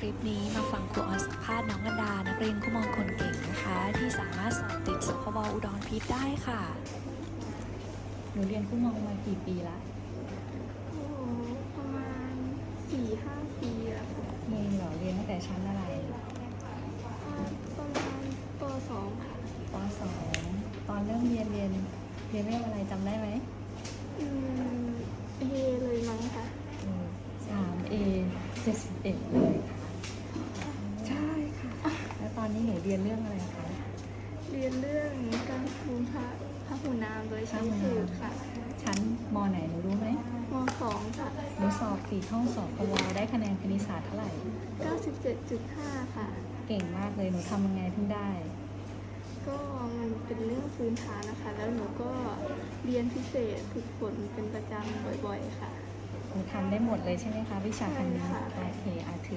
คลิปนี้มาฟังครูออสสัมภาษณ์น้องกันดา นักเรียนคู่มองคนเก่งนะคะ ที่สามารถสอบติดสคบอุดรพิษได้ค่ะ หนูเรียนผู้มองมากี่ปีละโอ้ประมาณสี่ห้าปีแล้วค่ะเองเหรอเรียนตั้งแต่ชั้นอะไรอ่าประมาณปสองค่ะปสองตอนเริ่มเรียนเรียนเรียนเรื่องอะไรจำได้ไหมอืมเฮเลยมั้งค่ะ สามเอเจ็ดสิบเอ็ดเลยค่ะใช่ค่ะ แล้วตอนนี้หนูเรียนเรื่องอะไรคะเรียนเรื่องการคูณพระพระหูนามโดยใช้สูตรค่ะ ชั้นมไหนหนูรู้ไหมมสองค่ะหนูสอบสี่ห้องสอบพวได้คะแนนคณิตศาสตร์เท่าไหร่ 97.5 ค่ะ เก่งมากเลยหนูทำยังไงถึงได้ ก็มันเป็นเรื่องพื้นฐานนะคะ แล้วหนูก็เรียนพิเศษฝึกฝนเป็นประจำบ่อยๆ ค่ะ หนูทำได้หมดเลยใช่ไหมคะ วิชาคณิตใช่ค่ะ โอเคอะถ